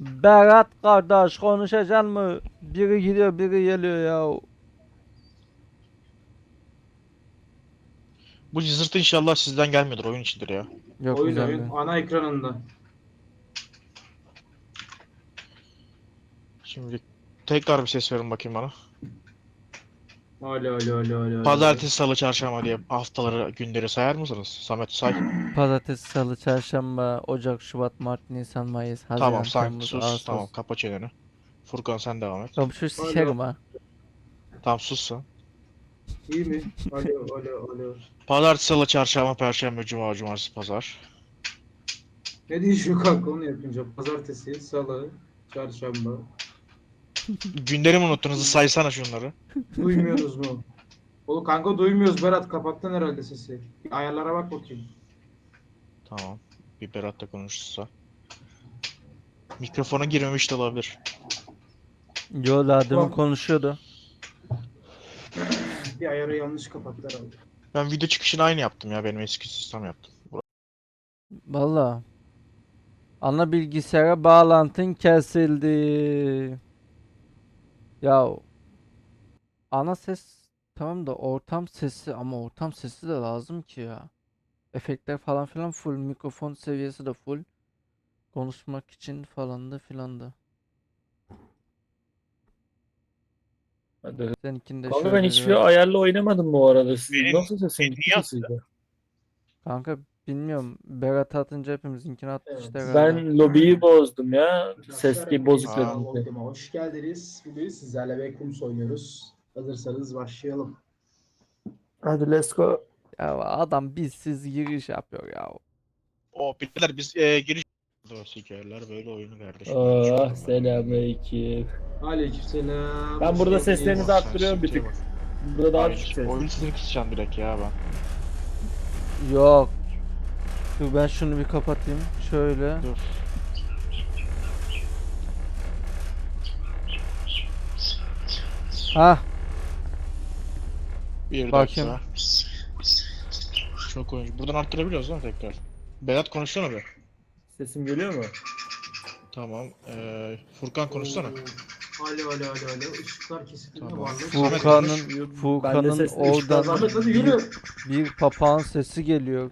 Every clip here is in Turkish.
Berat kardeş konuşacaksın mı? Biri gidiyor biri geliyor ya. Bu cızırtı inşallah sizden gelmiyordur. Oyun içindir ya. Yok oyun güzel. oyun ana ekranında. Şimdi tekrar bir ses verin bakayım bana. Alo alo alo alo. Pazartesi, salı, çarşamba diye haftaları, günleri sayar mısınız? Samet say. Pazartesi, salı, çarşamba, ocak, şubat, mart, nisan, mayıs, haziran, tamam say. temmuz, Sus. ağustos. Tamam kapa çeneni. Furkan sen devam et. Bu şu sikerim ha. Tamam sus sen. İyi mi? Alo alo alo. Pazartesi, salı, çarşamba, perşembe, cuma, cumartesi, pazar. Ne değişiyor kanka onu yapınca? Pazartesi, salı, çarşamba. Günleri mi unuttunuz? Saysana şunları. Duymuyoruz mu? Oğlum kanka duymuyoruz Berat. Kapattın herhalde sesi. Bir ayarlara bak bakayım. Tamam. Bir Berat da konuşursa. Mikrofona girmemiş de olabilir. Yo daha demin konuşuyordu. Bir ayarı yanlış kapattı herhalde. Ben video çıkışını aynı yaptım ya. Benim eski sistem yaptım. Valla. Ana bilgisayara bağlantın kesildi. Ya ana ses tamam da ortam sesi ama ortam sesi de lazım ki ya. Efektler falan filan full mikrofon seviyesi de full. Konuşmak için falan da filan da. Hadi. Seninkini de Kanka şöyle ben hiçbir bir- ayarla oynamadım bu arada. Benim- nasıl sesin benim sizde? Kanka bilmiyorum. Berat atınca hepimizinkini attı Evet. işte herhalde. Ben lobiyi bozdum ya. Ses bozuk Aa. Volkan'a hoş geldiniz. Bugün sizlerle Backrooms oynuyoruz. Hazırsanız başlayalım. Hadi let's go. Ya adam bizsiz giriş yapıyor ya. O birader biz e, giriş... Sikerler böyle oyunu kardeşim. Ah selamünaleyküm. Aleykümselam. Ben hoş burada geldiniz. seslerinizi arttırıyorum bir tık. Burada daha Hayır, düşük ses. Oyun sesini kısacağım direkt ya ben. Yok. Dur ben şunu bir kapatayım. Şöyle. Dur. Ha, Bir Bakayım. dakika. Çok oyuncu. Buradan arttırabiliyoruz lan tekrar. Berat konuşsana be. Sesim geliyor mu? Tamam. Ee, Furkan konuşsana. Alo alo alo alo. Işıklar kesildiğinde Tamam. varlık. Samet Furkan'ın Bende Furkan'ın ses oradan Samet hadi yürü. bir papağan sesi geliyor.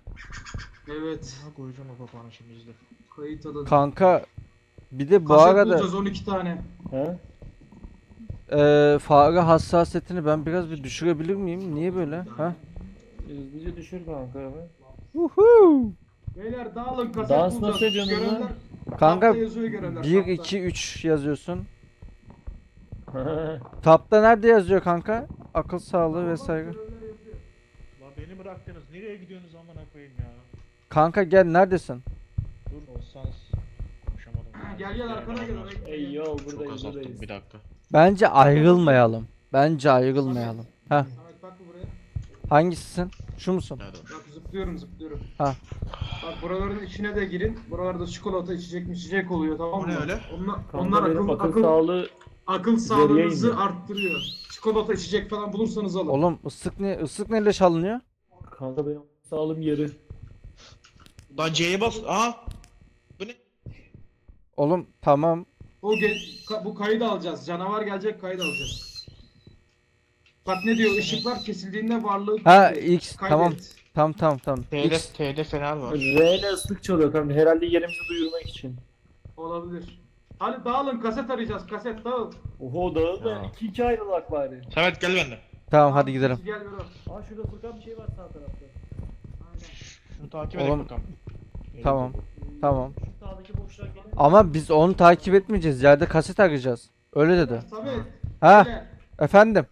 Evet. Ha koyacağım o papağanı şimdi izle. Kayıt alalım. Kanka bir de bu Kaset arada bulacağız 12 tane. Ha? eee fare hassasiyetini ben biraz bir düşürebilir miyim? Niye böyle? Ha? Hızlıca düşür kanka. Uhu. Beyler dağılın kaset Dans bulacağız. nasıl ediyorsunuz lan? Görevler Kanka tapta yazıyor görevler. 1 tapta. 2 3 yazıyorsun. Tapta nerede yazıyor kanka? Akıl sağlığı vesaire. Lan beni bıraktınız. Nereye gidiyorsunuz amına koyayım ya? Kanka gel neredesin? Dur olsanız. Konuşamadım. Gel gel arkana gel. Ey yo Çok buradayız azalttım buradayız. bir dakika. Bence ayrılmayalım. Bence ayrılmayalım. Ha, Samet bak bu buraya. hangisisin? Şu musun? Nerede? Bak zıplıyorum zıplıyorum. Ha. Bak buraların içine de girin. Buralarda çikolata içecek mi içecek oluyor tamam O mı? ne öyle? Onlar, Kanka onlar benim akıl, akıl, akıl, sağlığı akıl sağlığınızı indi. arttırıyor. Çikolata içecek falan bulursanız alın. Oğlum ıslık ne ıslık neyle çalınıyor? kanka benim sağlığım yarı. Lan C'ye bas. Aha. Bu ne? Oğlum tamam. O ge- ka- bu kaydı alacağız. Canavar gelecek kaydı alacağız. Bak ne diyor? Işıklar kesildiğinde varlığı Ha. X Kaydet. tamam tamam tamam tamam. T'de, X T'de fener var. R ile ıslık çalıyor kanka. Herhalde yerimizi duyurmak için. Olabilir. Hadi dağılın kaset arayacağız. Kaset dağıl. Oho dağıldı. Ya. İki iki ayrılak bari. Samet gel benden. tamam hadi gidelim. Gel Berat. Aa şurada Furkan bir şey var sağ tarafta. Aynen. Şunu takip Oğlum, edelim bakalım. Tamam. Tamam. Şu sağdaki boşluğa gelin. Ama biz onu takip etmeyeceğiz. Yerde kaset arayacağız. Öyle dedi. Samet. Ha beyler, efendim.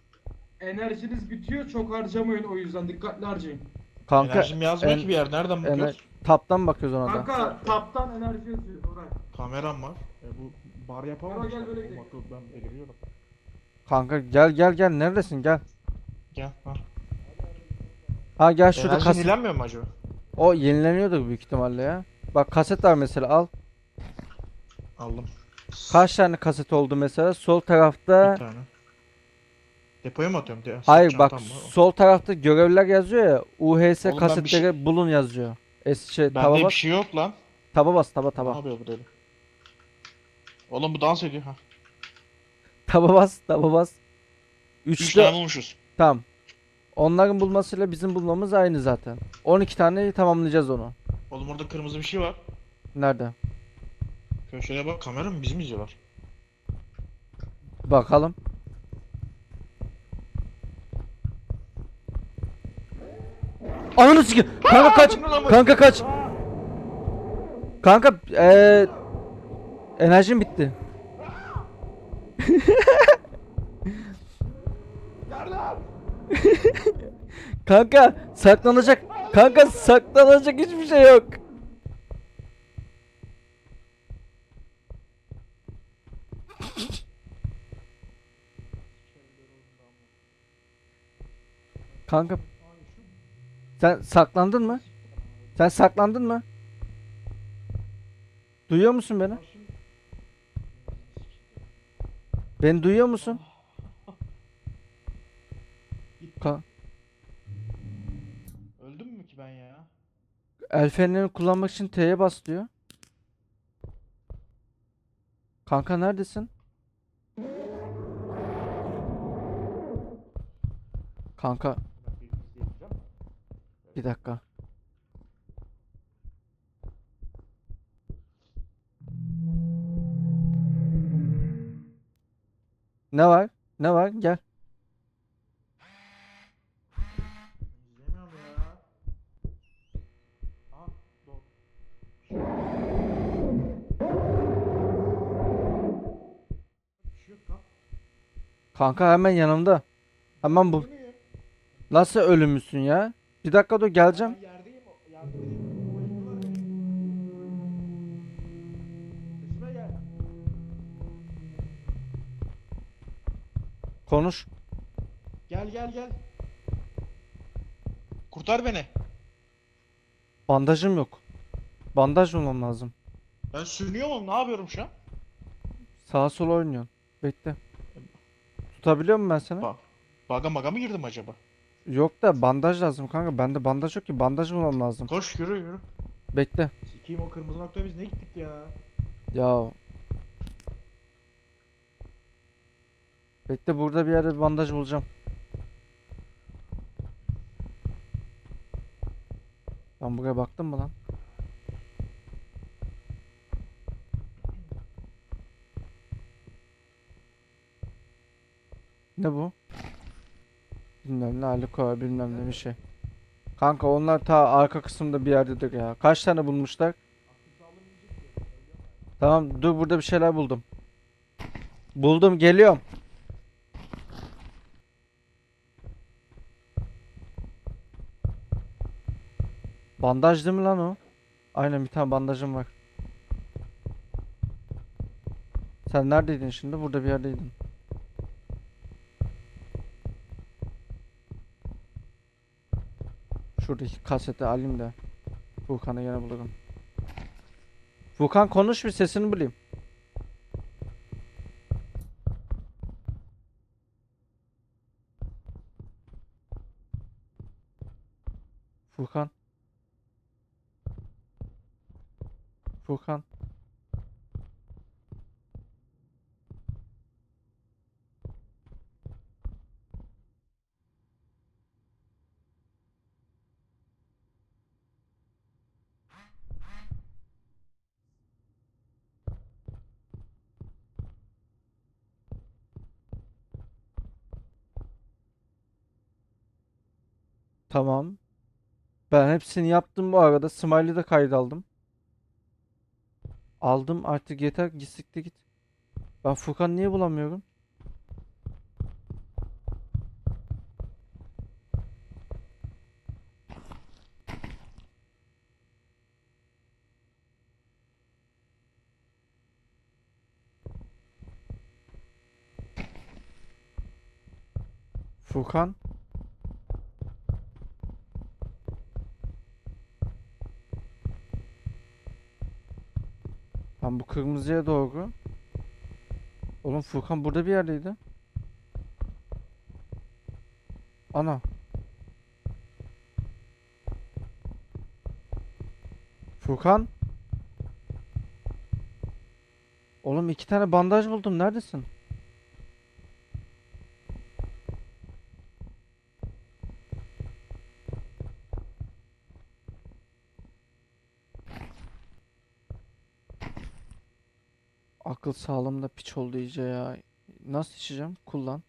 Enerjiniz bitiyor. Çok harcamayın o yüzden. Dikkatli harcayın. Kanka Enerjim yazmıyor en- ki bir yer. Nereden ener- bakıyoruz? taptan bakıyoruz ona da. Kanka taptan enerji yazıyor. Oraya. Kameram var. E bu bar yapamam. Gel, gel, böyle gidelim. Bak dur, ben beliriyorum. Kanka gel gel gel neredesin gel. Gel. Ha. Ha gel şurada Enerji kaset. yenilenmiyor mu acaba? O yenileniyordur büyük ihtimalle ya. Bak kaset var mesela al. Aldım. Kaç tane kaset oldu mesela? Sol Bir tarafta tane. Depoya mı atıyorum? De Hayır bak çantam var. sol tarafta görevler yazıyor ya. UHS Oğlum ben bir şey- kasetleri bulun yazıyor. Es şey Bende bir bas. şey yok lan. Taba bas taba Ne taba. yapıyor bu deli? Oğlum bu dans ediyor ha. Taba bas, taba bas. 3 Üçte tane bulmuşuz. tamam. Onların bulmasıyla bizim bulmamız aynı zaten. 12 tane tamamlayacağız onu. Oğlum orada kırmızı bir şey var. Nerede? Köşeye bak kamera mı bizi mi izliyorlar? Bakalım. Ananı sikeyim. Kanka kaç. Kanka kaç. Kanka eee enerjim bitti. Kanka saklanacak. Kanka saklanacak hiçbir şey yok. Kanka sen saklandın mı? Sen saklandın mı? Duyuyor musun beni? Beni duyuyor musun? El fenerini kullanmak için T'ye bas diyor. Kanka neredesin? Kanka bir dakika. Ne var? Ne var? Gel. Kanka hemen yanımda. Hemen bu. Nasıl ölümüsün ya? Bir dakika dur geleceğim. Yerdeyim. Konuş. Gel gel gel. Kurtar beni. Bandajım yok. Bandaj bulmam lazım. Ben sürünüyorum ne yapıyorum şu an? Sağa sola oynuyorsun. Bekle. Tutabiliyor muyum ben seni? Bak. Baga maga mı girdim acaba? Yok da bandaj lazım kanka. Bende bandaj yok ki. Bandaj bulmam lazım. Koş yürü yürü. Bekle. Sikiyim o kırmızı noktaya biz ne gittik ya? Ya. Bekle burada bir yerde bir bandaj bulacağım. Ben buraya baktım mı lan? Ne bu? Bilmem ne alkohol bilmem ne bir şey. Kanka onlar ta arka kısımda bir yerdedir ya. Kaç tane bulmuşlar? Tamam dur burada bir şeyler buldum. Buldum geliyorum. Bandaj değil mi lan o? Aynen bir tane bandajım var. Sen neredeydin şimdi? Burada bir yerdeydin. Şuradaki kaseti alayım da Furkan'ı yine bulurum. Furkan konuş bir sesini bulayım. Furkan. Furkan. Tamam. Ben hepsini yaptım bu arada. Smiley'i de kayda aldım. Artık yeter gittik de git. Ben Furkan niye bulamıyorum? Furkan kırmızıya doğru. Oğlum Furkan burada bir yerdeydi. Ana. Furkan. Oğlum iki tane bandaj buldum. Neredesin? Akıl sağlığım da piç oldu iyice ya. Nasıl içeceğim? Kullan.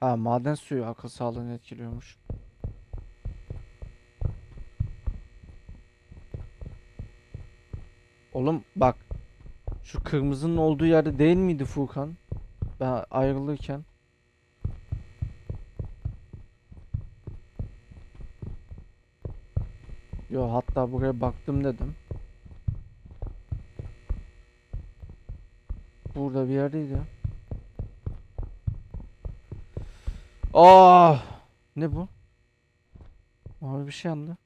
Ha maden suyu akıl sağlığını etkiliyormuş. Oğlum bak. Şu kırmızının olduğu yerde değil miydi Furkan? Ben ayrılırken. Yo hatta buraya baktım dedim. Burada bir yerdeydi. Aa! Ne bu? Abi bir şey yandı.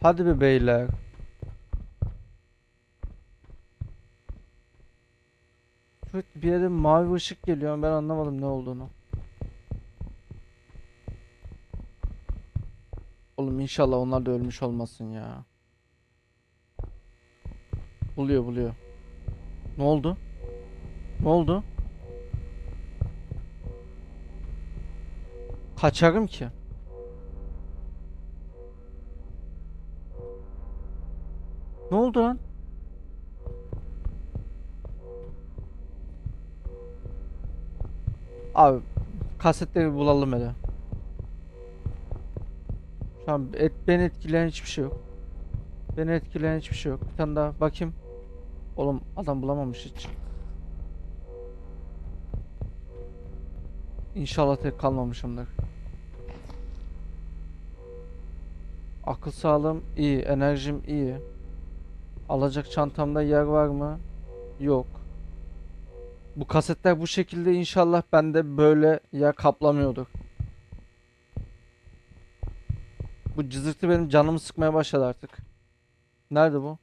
Hadi be beyler. Sürekli bir yere mavi ışık geliyor ben anlamadım ne olduğunu. Oğlum inşallah onlar da ölmüş olmasın ya. Buluyor buluyor. Ne oldu? Ne oldu? Kaçarım ki. Ne oldu lan? Abi kasetleri bulalım hele. An et, beni etkileyen hiçbir şey yok. Beni etkileyen hiçbir şey yok. Bir tane daha bakayım. Oğlum adam bulamamış hiç. İnşallah tek kalmamışımdır. Akıl sağlığım iyi, enerjim iyi. Alacak çantamda yer var mı? Yok. Bu kasetler bu şekilde inşallah bende böyle yer kaplamıyordur. Bu cızırtı benim canımı sıkmaya başladı artık. Nerede bu?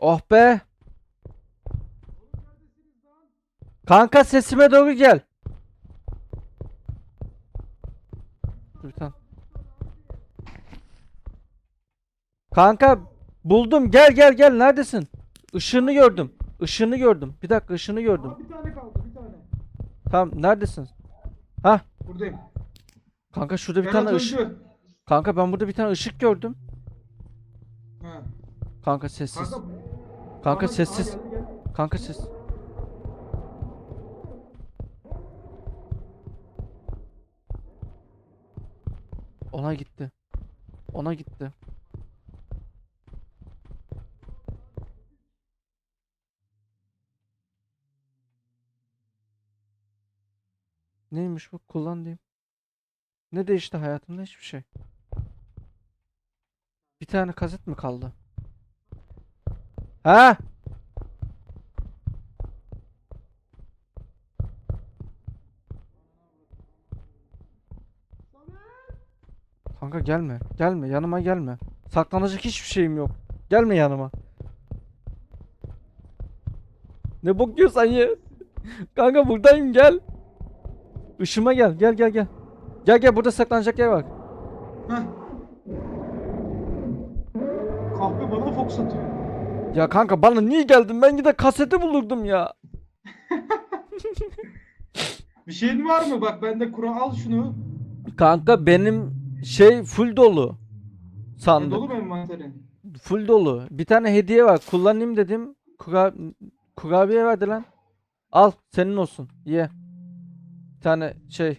Oh be. Kanka sesime doğru gel. Dur tane. Kanka buldum. Gel gel gel. Neredesin? Işığını gördüm. Işığını gördüm. Bir dakika ışığını gördüm. Aa, bir tane kaldı bir tane. Tamam neredesin? Buradayım. Kanka şurada bir Berat tane ışık. Kanka ben burada bir tane ışık gördüm. Ha. Kanka sessiz. Kanka, Kanka Ahmet, sessiz. aha, geldi, geldi. Kanka ses. Ona gitti. Ona gitti. Neymiş bu? Kullan diyeyim. Ne değişti hayatımda? Hiçbir şey. Bir tane kaset mi kaldı? Ha? Kanka gelme. Gelme. Yanıma gelme. Saklanacak hiçbir şeyim yok. Gelme yanıma. Ne bok yiyorsan ye. Kanka buradayım gel. Işıma gel. Gel gel gel. Gel gel burada saklanacak yer var. Heh. Kahve bana fokus atıyor. Ya kanka bana niye geldin? Ben gide kaseti bulurdum ya. Bir şeyin var mı? Bak bende kura al şunu. Kanka benim şey full dolu. Ne Sandım. dolu mu envanterin? Full dolu. Bir tane hediye var. Kullanayım dedim. Kura kurabiye verdi lan. Al senin olsun. Ye. Bir tane şey.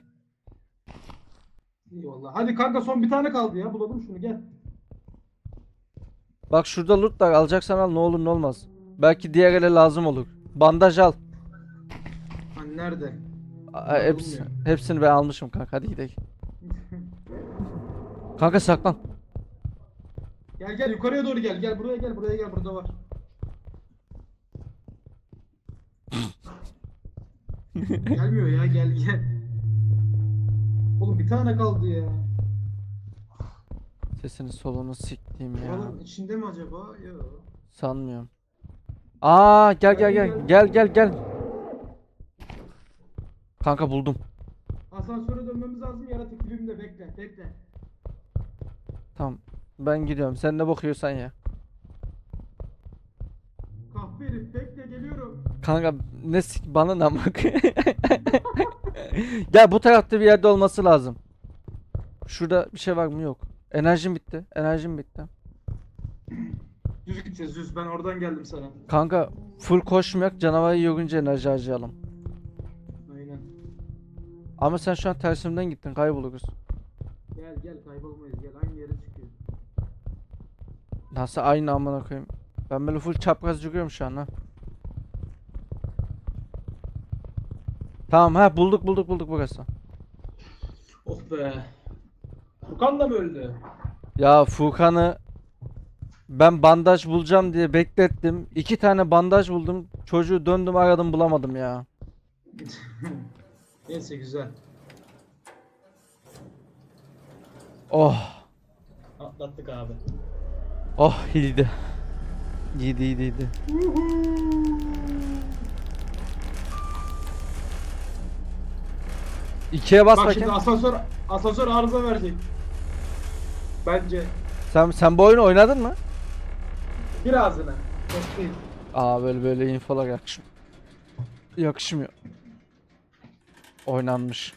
İyi valla. Hadi kanka son bir tane kaldı ya. Bulalım şunu gel. Bak şurada loot var. Alacaksan al ne olur ne olmaz. Belki diğer ele lazım olur. Bandaj al. Hani nerede? Aa, hepsi, hepsini ben almışım kanka. Hadi gidelim. Kanka saklan. Gel gel yukarıya doğru gel. Gel buraya gel. Buraya gel. Burada var. Gelmiyor ya. Gel gel. Oğlum bir tane kaldı ya. Sesini solunu siktiğim ya. Buranın içinde mi acaba? Yok. Sanmıyorum. Aa gel gel gel. Gel gel gel. Kanka buldum. Asansöre dönmemiz lazım. Yaratık filmde bekle. Bekle. Tamam. Ben gidiyorum. Sen ne bakıyorsan ya. Kahpe herif bekle geliyorum. Kanka ne sik bana ne bak. Gel bu tarafta bir yerde olması lazım. Şurada bir şey var mı? Yok. Enerjim bitti. Enerjim bitti. Düz gideceğiz düz. Ben oradan geldim sana. Kanka full koşmayak canavarı yorunca enerji harcayalım. Aynen. Ama sen şu an tersimden gittin kayboluruz. Gel gel kaybolmayız. Gel aynı yere çıkıyor. Nasıl aynı amına koyayım. Ben böyle full çapraz yürüyorum şu an ha. Tamam ha bulduk bulduk bulduk burası. Oh be. Furkan da mı öldü? Ya Furkan'ı ben bandaj bulacağım diye beklettim. İki tane bandaj buldum. Çocuğu döndüm aradım bulamadım ya. Neyse güzel. Oh. Atlattık abi. Oh iyiydi. İyiydi iyiydi iyiydi. İkiye bas Bak bakayım. şimdi asansör asansör arıza verecek. Bence. Sen sen bu oyunu oynadın mı? Bir ağzına. Çok değil. Aa böyle böyle infolar yakışm yakışmıyor. Oynanmış.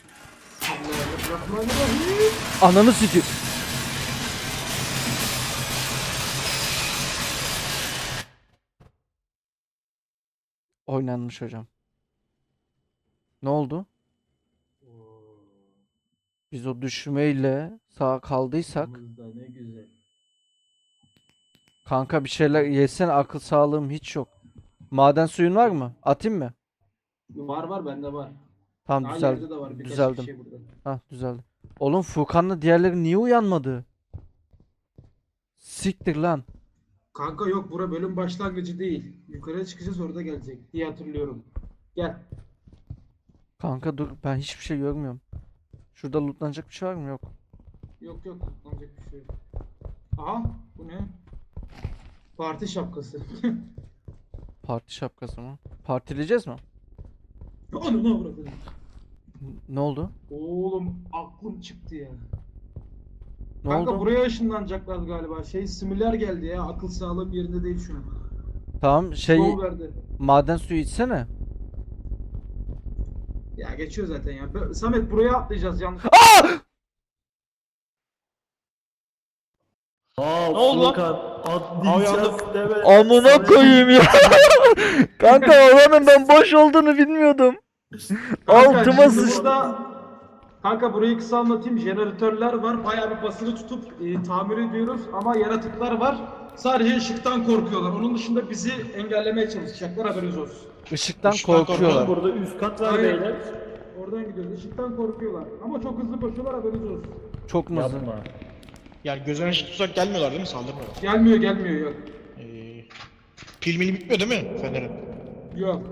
Bismillahirrahmanirrahim. Ananı sikeyim. Oynanmış hocam. Ne oldu? Biz o düşmeyle sağ kaldıysak Aramızda ne güzel. kanka bir şeyler yesene akıl sağlığım hiç yok. Maden suyun var mı? Atayım mı? Var var bende var. Tamam Daha güzel. yerde de var birkaç düzeldim. bir şey burada. Hah düzeldi. Oğlum Furkan'la diğerleri niye uyanmadı? Siktir lan. Kanka yok bura bölüm başlangıcı değil. Yukarıya çıkacağız orada gelecek diye hatırlıyorum. Gel. Kanka dur ben hiçbir şey görmüyorum. Şurada lootlanacak bir şey var mı? Yok. Yok yok kutlanacak bir şey yok. Aha bu ne? Parti şapkası. Parti şapkası mı? Partileyeceğiz mi? Onu ne bırakın? Ne oldu? Oğlum aklım çıktı ya. Ne Kanka oldu? buraya ışınlanacaklar galiba. Şey simüler geldi ya. Akıl sağlığım yerinde değil şu an. Tamam şey Yol verdi. maden suyu içsene. Ya geçiyor zaten ya. Bö- Samet buraya atlayacağız yalnız. Aa, Ne oldu lan? Furkan, Atlayacağız deme. Amına koyayım ya. Kanka oranın ben boş olduğunu bilmiyordum. Kanka, Altıma şimdi sıçtı. burada- Kanka burayı kısa anlatayım. Jeneratörler var. Bayağı bir basılı tutup e, tamir ediyoruz. Ama yaratıklar var. Sadece ışıktan korkuyorlar. Onun dışında bizi engellemeye çalışacaklar. Haberiniz olsun. Işıktan Işıktan korkuyorlar. Burada üst kat var Aynen. beyler. Oradan gidiyoruz. Işıktan korkuyorlar. Ama çok hızlı koşuyorlar. Haberiniz olsun. Çok mu hızlı? Yapma. Yani gözden ışık tutsak gelmiyorlar değil mi? Saldırmıyorlar. Gelmiyor gelmiyor yok. Ee, pil mili bitmiyor değil mi Fener'in? Yok.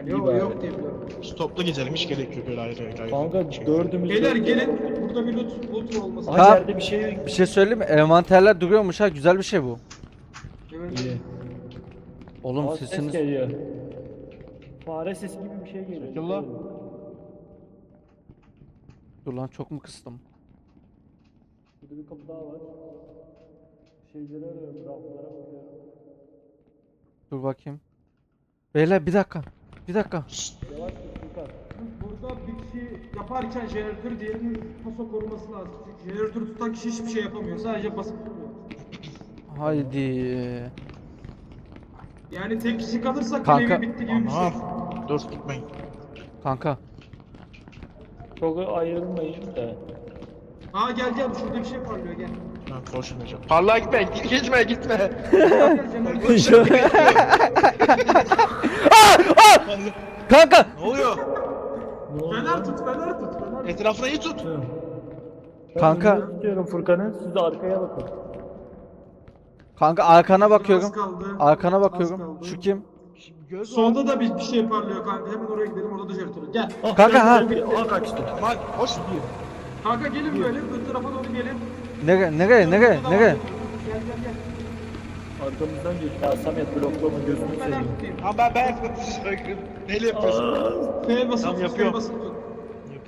Yani İyi yok, bari. yok diye biliyorum. Stopla gezelim hiç gerek yok öyle ayrı ayrı. ayrı. Kanka Şey. dördümüz Beyler gelin. Burada bir loot, loot olması Aha Tamam. yerde bir şey Bir şey söyleyeyim mi? Envanterler duruyormuş ha güzel bir şey bu. Evet. İyi. Oğlum Aa, ses sesiniz geliyor. Fare sesi gibi bir şey geliyor. Çekil lan. Dur lan çok mu kıstım? Burada bir kapı daha var. Şeyleri arıyorum, raflara bakıyorum. Dur bakayım. Beyler bir dakika. Bir dakika. Yavaş Furkan. Burada bir kişi yaparken jeneratörü diğerinin paso koruması lazım. Çünkü jeneratörü tutan kişi hiçbir şey yapamıyor. Sadece basıp duruyor. Haydi. Yani tek kişi kalırsa Kanka. bitti gibi bir şey. Dur gitmeyin. Kanka. Çok ayrılmayın da. Aa gel gel şurada bir şey parlıyor gel. Ben koşmayacağım. Parlağa gitme. Gitme gitme. Gel gel jeneratör. Kanka. ne oluyor? Fener tut fener tut fener tut. Etrafına iyi tut. Kanka. tutuyorum Furkan'ı, siz de arkaya bakın. Kanka arkana bakıyorum. Arkana bakıyorum. Şu kim? Solda da bir, bir şey parlıyor kanka. Hemen oraya gidelim. Orada da jeneratör. Gel. Kanka, ha. Aa kaçtı. Aman hoş. Kanka gelin böyle. Ön tarafa doğru gelin. Nereye nereye nereye nereye? Arkamızdan geliyor. Ya Samet bloklama gözünü Ben seveyim. yapayım. Ama ben ben yapıyorum. Neyle yapıyorsun? Tamam, tut, F'ye yapıyorum.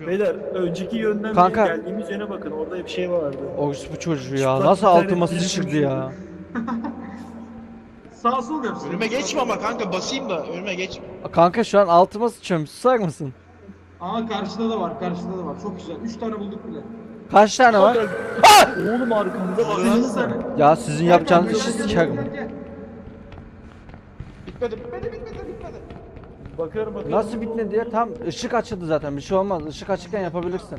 Beyler önceki yönden Kanka. geldiğimiz yöne bakın orada bir şey vardı. Orospu çocuğu ya. Çıplak Nasıl bir tane altıma birisi sıçırdı ya. Sağ sol yapsın. Önüme geçme ama kanka basayım da önüme geçme. Kanka şu an altıma sıçıyorum. Susar mısın? Aa karşıda da var, karşıda da var. Çok güzel. 3 tane bulduk bile. Kaç tane var? Oğlum arkamıza tane. Ya sizin yapacağınız işi sikerim. Bitmedi bitmedi bitmedi bitmedi. Bakarım bakarım. Nasıl bitmedi ya? Tam ışık açıldı zaten. Bir şey olmaz. Işık açıkken yapabilirsin.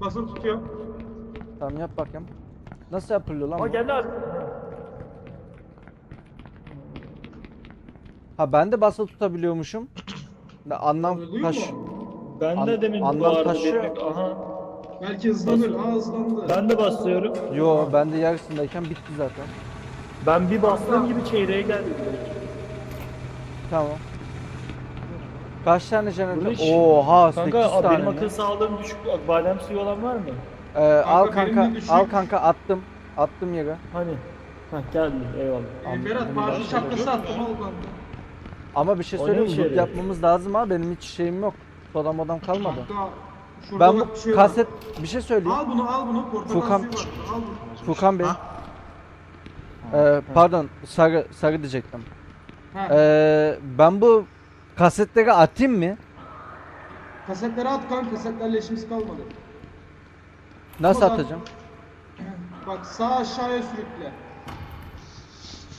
Basılı tutuyor. Tamam yap bakayım. Nasıl yapılıyor lan Aa bu? geldi abi. Ha ben de basılı tutabiliyormuşum. Ne anlam Oluyor taş. mu? Ben An- de demin anlam vardı taşıyor. Aha. Belki hızlanır. Aa hızlandı. Ben de basıyorum. Yo ben de yarısındayken bitti zaten. Ben bir bastığım gibi çeyreğe geldi. direkt. Tamam. Kaç tane jeneratör? hiç- Oha 8 Kanka abi, tane. benim mi? akıl sağlığım düşük. Badem suyu olan var mı? Ee, al Kanka, benim kanka, de düşük. al kanka attım. Attım yere. Hani? Hah geldi eyvallah. Ee, Berat parti şapkası attım al kanka. Ama bir şey O ne söyleyeyim mi? işe Loot yarıyor? yapmamız lazım ha. Benim hiç şeyim yok. Sodam odam kalmadı. Kanka şurada Ben bak bu bir şey var. kaset bir şey söyleyeyim. Al bunu al bunu portakal Furkan- suyu var. Al bunu. Furkan Bey. Ha? Ee, pardon sarı sarı diyecektim. Ha. Ee, ben bu kasetleri atayım mı? Kasetleri at kanka kasetlerle işimiz kalmadı. Nasıl Ama ben- atacağım? Bak sağ aşağıya sürükle.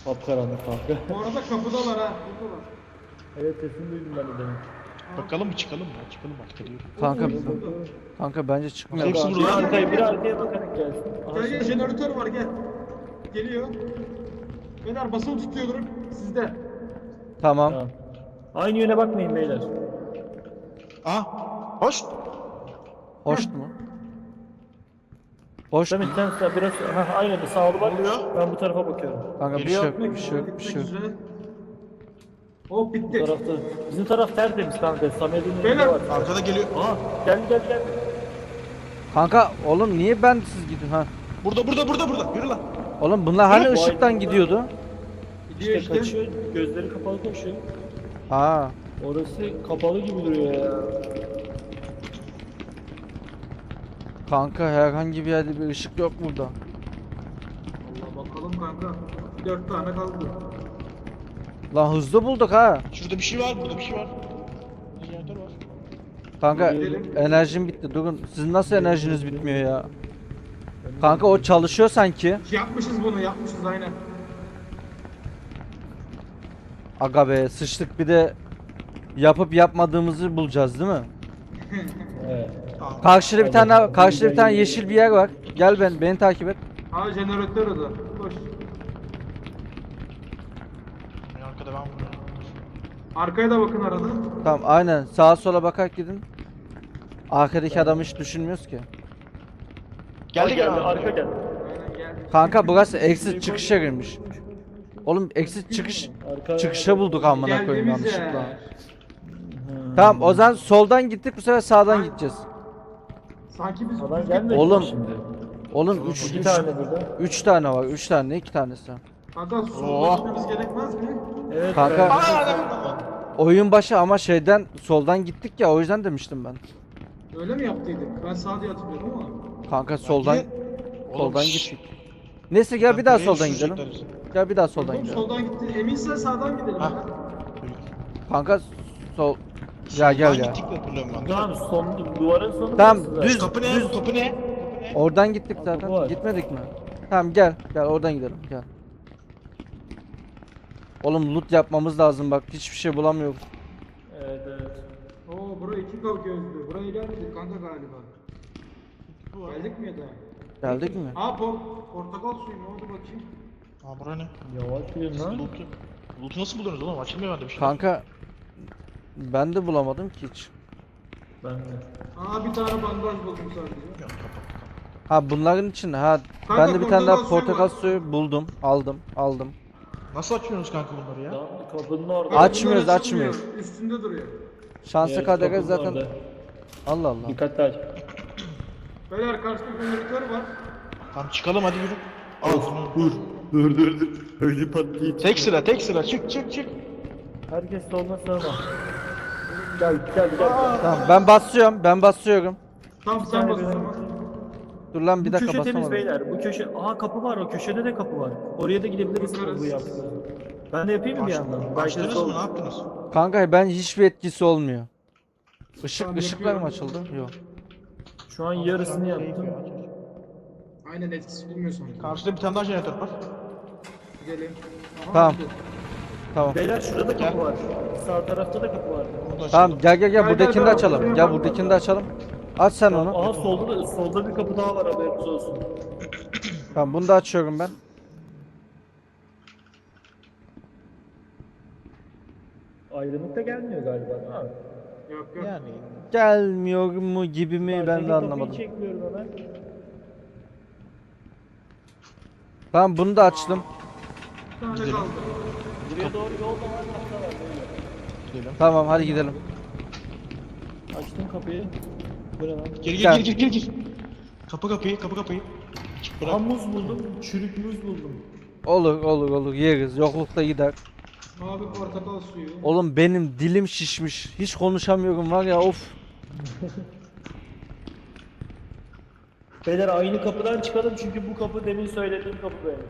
Kapkaranlık kanka. Bu arada kapıdalar ha. Buradalar. evet sesini duydum ben de demin. Bakalım mı çıkalım mı? Çıkalım artık geliyorum. Kanka kanka bence çıkmıyor. Hepsi burada. Bir arkaya bir arkaya bakarak gelsin. Gel gel jeneratör var gel. Geliyor. Beyler basılı tutuyordur sizde. Tamam. Tamam. Aynı yöne bakmayın beyler. Aa. Hoş. Hoş mu? Hoş. Samet sen sağ biraz ha aynen de sağlı bak. Ben bu tarafa bakıyorum. Kanka bir şey yok, bir şey yok, bir şey yok. Hop Bu bitti. tarafta. Bizim taraf tertemiz kanka. Samet'in Beyler. var. Arkada geliyor. Aha gel gel gel. Kanka oğlum niye ben siz gidiyorsun ha? Burada burada burada burada. Yürü lan. Oğlum bunlar hani Bu ışıktan aydınlıklar- gidiyordu? Gidiyor İşte işte. kaçıyor. Gözleri kapalı koşuyor. Ha. Orası kapalı gibi duruyor ya. Kanka herhangi bir yerde bir ışık yok burada. Allah bakalım kanka. Dört tane kaldı. Lan hızlı bulduk ha. Şurada bir şey var. Burada bir şey var. Jeneratör var. Kanka Gidelim. enerjim bitti. Durun. Sizin nasıl enerjiniz bitmiyor ya? Kanka o çalışıyor sanki. Yapmışız bunu yapmışız aynen. Aga be sıçtık bir de yapıp yapmadığımızı bulacağız değil mi? Evet. Karşıda bir tane karşıda bir tane yeşil bir yer var. Gel ben beni takip et. Ha jeneratör o da. Koş. Yani Arkada ben vuruyorum. Arkaya da bakın arada. Tamam aynen sağa sola bakarak gidin. Arkadaki adamı hiç düşünmüyoruz ki. Geldi geldi arka geldi. Aynen geldi. Kanka burası exit çıkışa girmiş. Oğlum exit çıkış Arka çıkışa bulduk amına koyayım Geldiğimiz yanlışlıkla. yer. Tamam o zaman soldan gittik bu sefer sağdan gideceğiz. Sanki biz Sağdan gelmedi Oğlum, şimdi. Oğlum 3 İki 3 tane burada. 3 tane var. 3 tane ne 2 tanesi. Kanka solda gitmemiz gerekmez mi? Evet. Kanka- Aa adam. Oyun başı ama şeyden soldan gittik ya o yüzden demiştim ben. Öyle mi yaptıydık? Ben sağ diye hatırlıyorum ama. Kanka soldan Oğlum, soldan şşş. gittik. Neyse gel bir daha soldan gidelim. Gel bir daha soldan Oğlum gidelim. soldan gitti. Eminsen sağdan gidelim. Ha. Kanka sol Ya gel Soldan ya. gittik ben. Tamam son duvarın sonu. Tamam, burası zaten. düz- Kapı ne? düz- Kapı ne? Oradan gittik zaten. var. Gitmedik mi? Tamam gel. Gel oradan gidelim. Gel. Oğlum loot yapmamız lazım bak. Hiçbir şey bulamıyoruz. Evet evet. Oo buraya iki kav gözlü. Buraya gelmedik kanka galiba. Geldik mi ya da? Geldik mi? Aa por portakal suyu ne oldu bakayım. Aa bura ne? Yavaş yürüyün lan. Loot'u. Loot'u nasıl buldunuz oğlum? Açılmıyor bende bir şey. Kanka ben de bulamadım ki hiç. Ben de. Aa bir tane bandaj buldum sadece. Yok, kapat, kapat. Ha bunların için ha Kanka, ben de bir tane daha portakal suyu buldum. Aldım. Aldım. Nasıl açıyorsunuz kanka bunları ya? Lan kapının orada. Aç- Açmıyoruz, Bunlar açmıyoruz. açılmıyor, Üstünde duruyor. Şansa Evet, kadar kapının zaten orada. Allah Allah. Dikkatli aç. Beyler karşıda jeneratör var. Tamam çıkalım hadi yürü. Al bunu. Dur. Dur dur dur. Öyle patlayıp. Tek sıra tek sıra çık çık çık. Herkes soluna sağına. Gel gel gel. gel. Tamam ben basıyorum. Ben basıyorum. Tamam sen bas o Bir zaman. Dur lan bir Bu dakika köşe temiz basamadım. beyler. Bu köşe... Aa kapı var o köşede de kapı var. Oraya da gidebiliriz Bakarız. bu yaptığında. Ben de yapayım mı bir yandan? Sol- mı ne yaptınız? Kanka ben hiçbir etkisi olmuyor. Işık Tamam, ışıklar mı yapıyorum. açıldı? Yok. Şu an yarısını yaptım. Aynen etkisi bilmiyor sanki. Karşıda bir tane daha jeneratör var. Gidelim. Aha, Tamam. gidelim. Tamam. Beyler şurada da kapı var. Sağ tarafta da kapı var. Da Tamam açalım. gel gel gel buradakini de açalım. Gel buradakini de açalım. Aç sen onu. Aa solda da solda bir kapı daha var haberiniz olsun. Tamam bunu da açıyorum ben. Aydınlık da gelmiyor galiba. Ha. Yok yok. Yani Gelmiyor mu gibi mi ben Karşıdaki de kapıyı anlamadım. çekmiyorum hemen. Tamam bunu da açtım. Bir tane kaldı. Buraya doğru yol da var, gidelim. Tamam hadi gidelim. Açtım kapıyı. Bu ne lan? Gir Gel. gir gir gir gir. Kapı kapıyı kapı kapıyı. Aa bırak. muz buldum. Çürük muz buldum. Olur olur olur yeriz. Yoklukta gider. Mavi portakal suyu. Oğlum benim dilim şişmiş. Hiç konuşamıyorum var ya of. Beyler aynı kapıdan çıkalım çünkü bu kapı demin söylediğim kapı benim.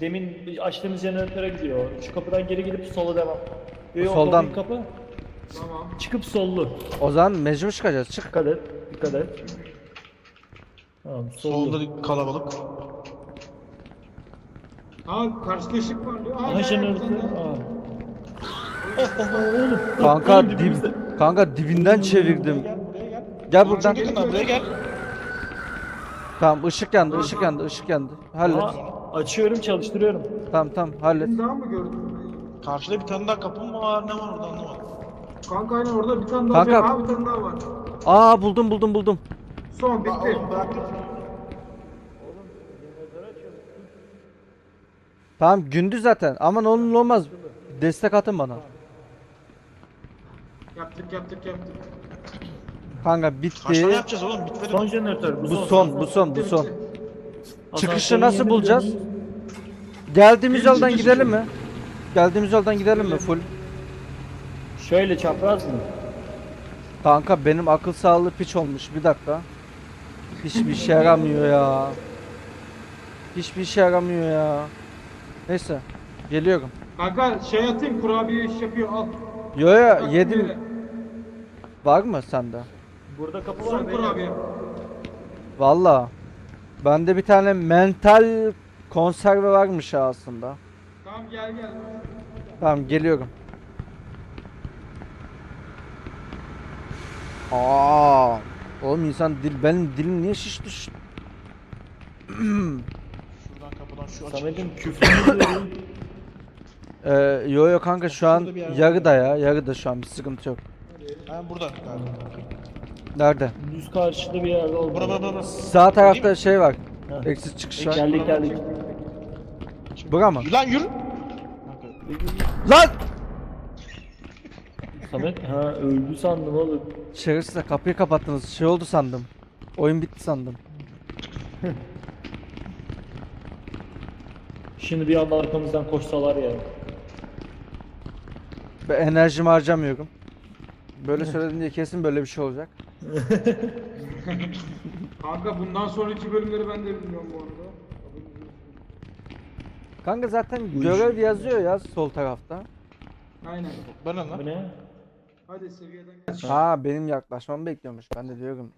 Demin açtığımız jeneratöre gidiyor. Şu kapıdan geri gidip sola devam. Yo, yo, Soldan. kapı- kapı. Tamam. Çıkıp sollu. O zaman mecbur çıkacağız. Çık. Dikkat et. Dikkat et. Tamam sollu. Solda kalabalık. Aa karşıda ışık var diyor. Aa. Aa. Oh, oğlum. Kanka dibimizde. kanka dibinden çevirdim. Gel buradan. Çok yakından buraya gel. Tamam ışık yandı, ışık yandı, ışık yandı. Hallet. Aha, açıyorum çalıştırıyorum. Tamam tamam hallet. Daha mı gördün? Karşıda bir tane daha kapı mı var ne var orada anlamadım. Kanka aynen orada bir tane daha Kanka- şey. Aa bir tane daha var. Aa buldum buldum buldum. Son bitti. Oğlum bıraktık. Tamam gündüz zaten. Aman onun olmaz. Destek atın bana. Yaptık yaptık yaptık. Kanka Kaç bitti. tane yapacağız oğlum bitmedi. Son jeneratör. Bu son, bu son, bu Bitti, son. bitti. Çıkışı nasıl bulacağız? Geldiğimiz Birinci yoldan gidelim mi? Geldiğimiz yoldan gidelim mi full? Şöyle çapraz mı? Kanka benim akıl sağlığı piç olmuş. Bir dakika. Hiçbir işe yaramıyor ya. Hiçbir işe yaramıyor ya. Neyse. Geliyorum. Kanka şey atayım kurabiye iş yapıyor al. Yo yo Bak yedim. böyle. Var mı sende? Burada kapı var. Son beyler. kurabiye. Valla. Bende bir tane mental konserve varmış aslında. Tamam gel gel. Tamam geliyorum. Aa, oğlum insan dil benim dilim niye şişti? şu- Şuradan kapıdan şu açık. Samet'in küfrünü duyuyorum. Ee, yo yo kanka şu an yarıda ya yarıda şu an bir sıkıntı yok. Ha burada. Nerede? Düz karşıda bir yerde oldu. Bura bura bura. Sağ tarafta şey var. Eksiz çıkış var. Geldik geldik. Bura mı? Lan yürü. Lan! Samet ha öldü sandım oğlum. Şerefsiz kapıyı kapattınız. Şey oldu sandım. Oyun bitti sandım. Şimdi bir anda arkamızdan koşsalar ya. Ben enerjimi harcamıyorum. Böyle söyledin diye kesin böyle bir şey olacak. Kanka bundan sonraki bölümleri ben de bilmiyorum bu arada. Kanka zaten görev yazıyor ya sol tarafta. Aynen. Bana lan. Bu ne? Hadi seviyeden geç. Ha benim yaklaşmamı bekliyormuş. Ben de diyorum